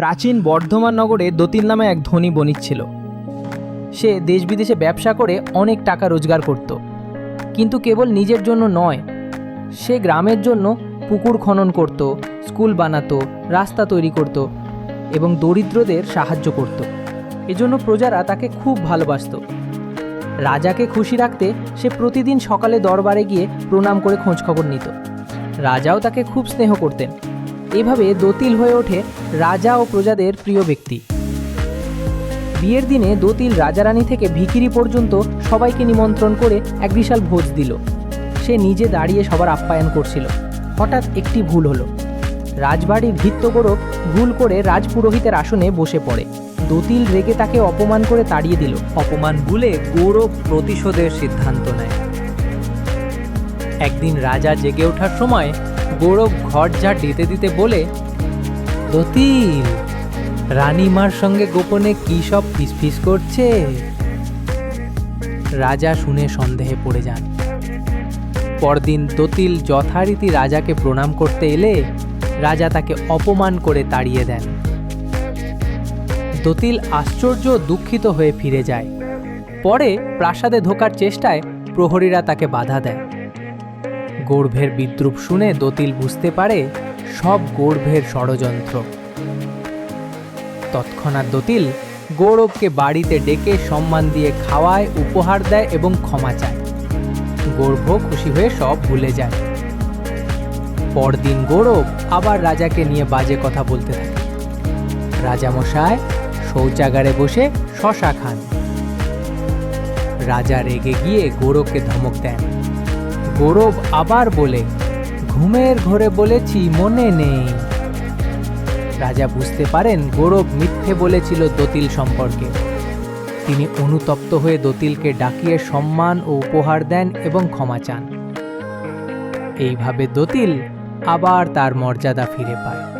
প্রাচীন বর্ধমান নগরে দতিল নামে এক ধনী বণিক ছিল। সে দেশ বিদেশে ব্যবসা করে অনেক টাকা রোজগার করত। কিন্তু কেবল নিজের জন্য নয়, সে গ্রামের জন্য পুকুর খনন করত, স্কুল বানাতো, রাস্তা তৈরি করত এবং দরিদ্রদের সাহায্য করত। এজন্য প্রজারা তাকে খুব ভালোবাসত। রাজাকে খুশি রাখতে সে প্রতিদিন সকালে দরবারে গিয়ে প্রণাম করে খোঁজখবর নিত। রাজাও তাকে খুব স্নেহ করতেন। এভাবে দতিল হয়ে ওঠে রাজা ও প্রজাদের প্রিয় ব্যক্তি। বিয়ের দিনে দতিল রাজারানী থেকে ভিখিরি পর্যন্ত সবাইকে নিমন্ত্রণ করে এক বিশাল ভোজ দিল। সে নিজে দাঁড়িয়ে সবার আপ্যায়ন করছিল। হঠাৎ একটি ভুল হলো। রাজবাড়ির ভিত্তগৌরব ভুল করে রাজপুরোহিতের আসনে বসে পড়ে। দতিল রেগে তাকে অপমান করে তাড়িয়ে দিল। অপমান ভুলে গৌরব প্রতিশোধের সিদ্ধান্ত নেয়। একদিন রাজা জেগে ওঠার সময় গৌরব ঘর ঝাড় দিতে দিতে বলে, দতিল, রানীমার সঙ্গে গোপনে কি সব ফিসফিস করছে? রাজা শুনে সন্দেহে পড়ে যান। পরদিন দতিল যথারীতি রাজাকে প্রণাম করতে এলে রাজা তাকে অপমান করে তাড়িয়ে দেন। দতিল আশ্চর্য দুঃখিত হয়ে ফিরে যায়। পরে প্রাসাদে ঢোকার চেষ্টায় প্রহরীরা তাকে বাধা দেয়। গর্ভের বিদ্রুপ শুনে দতিল বুঝতে পারে সব গর্ভের ষড়যন্ত্র। তৎক্ষণাৎ দতিল গৌরবকে বাড়িতে ডেকে সম্মান দিয়ে খাওয়ায়, উপহার দেয় এবং ক্ষমা চায়। গর্ভ খুশি হয়ে সব ভুলে যায়। পরদিন গৌরব আবার রাজাকে নিয়ে বাজে কথা বলতে থাকে। রাজামশায় শৌচাগারে বসে শশা খান। রাজা রেগে গিয়ে গৌরবকে ধমক দেন। গৌরব আবার বলে, ঘুমের ঘরে বলেছি মনে নেই। রাজা বুঝতে পারেন গৌরব মিথ্যে বলেছিল দতিল সম্পর্কে। তিনি অনুতপ্ত হয়ে দতিলকে ডাকিয়ে সম্মান ও উপহার দেন এবং ক্ষমা চান। এইভাবে দতিল আবার তার মর্যাদা ফিরে পায়।